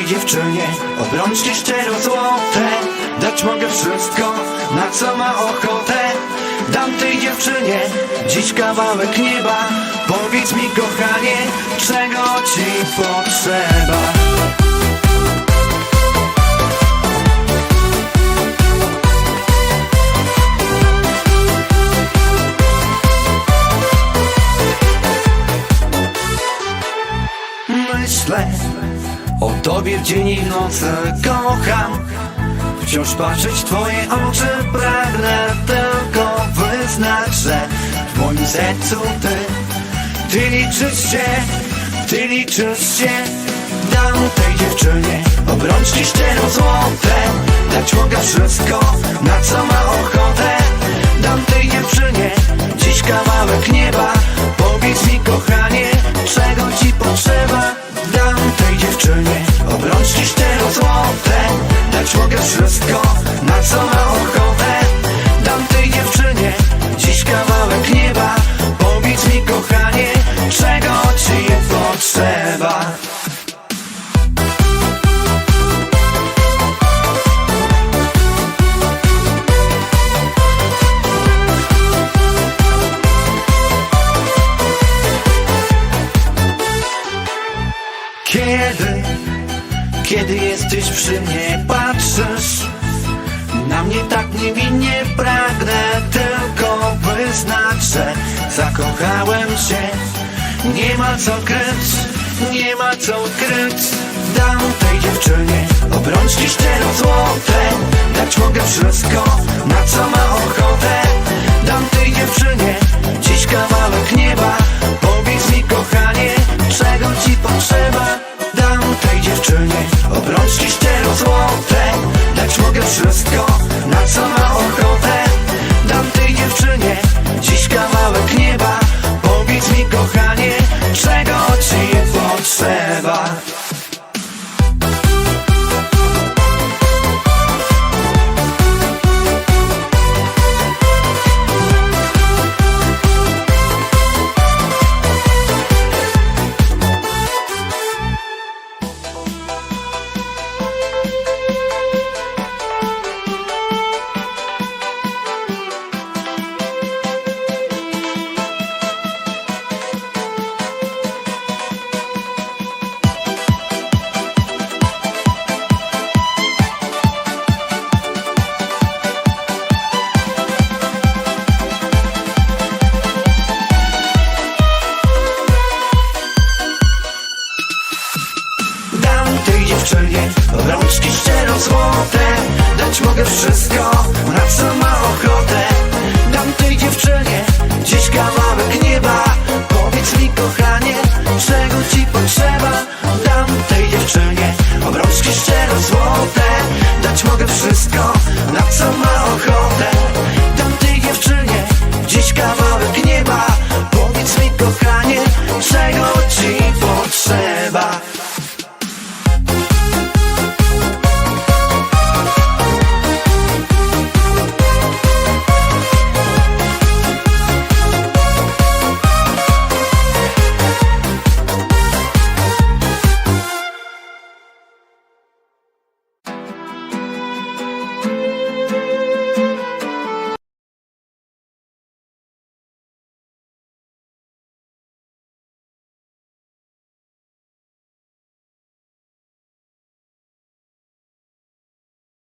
dziewczynie. Obrączki szczero złote Dać mogę wszystko, na co ma ochotę. Dam tej dziewczynie dziś kawałek nieba. Powiedz mi kochanie, czego ci potrzeba w dzień i w nocy Kocham wciąż patrzeć w twoje oczy Pragnę tylko wyznać, że w moim sercu ty Ty liczysz się, ty liczysz się. Dam tej dziewczynie obrączki szczero złote Dać mogę wszystko, na co ma Kiedy, kiedy jesteś przy mnie, patrzysz na mnie tak niewinnie pragnę tylko wyznać, że zakochałem się. Nie ma co kryć, nie ma co kryć. Dam tej dziewczynie obrączki szczero złote. Dać mogę wszystko, na co ma ochotę. złote Dać mogę wszystko, na co ma ochotę.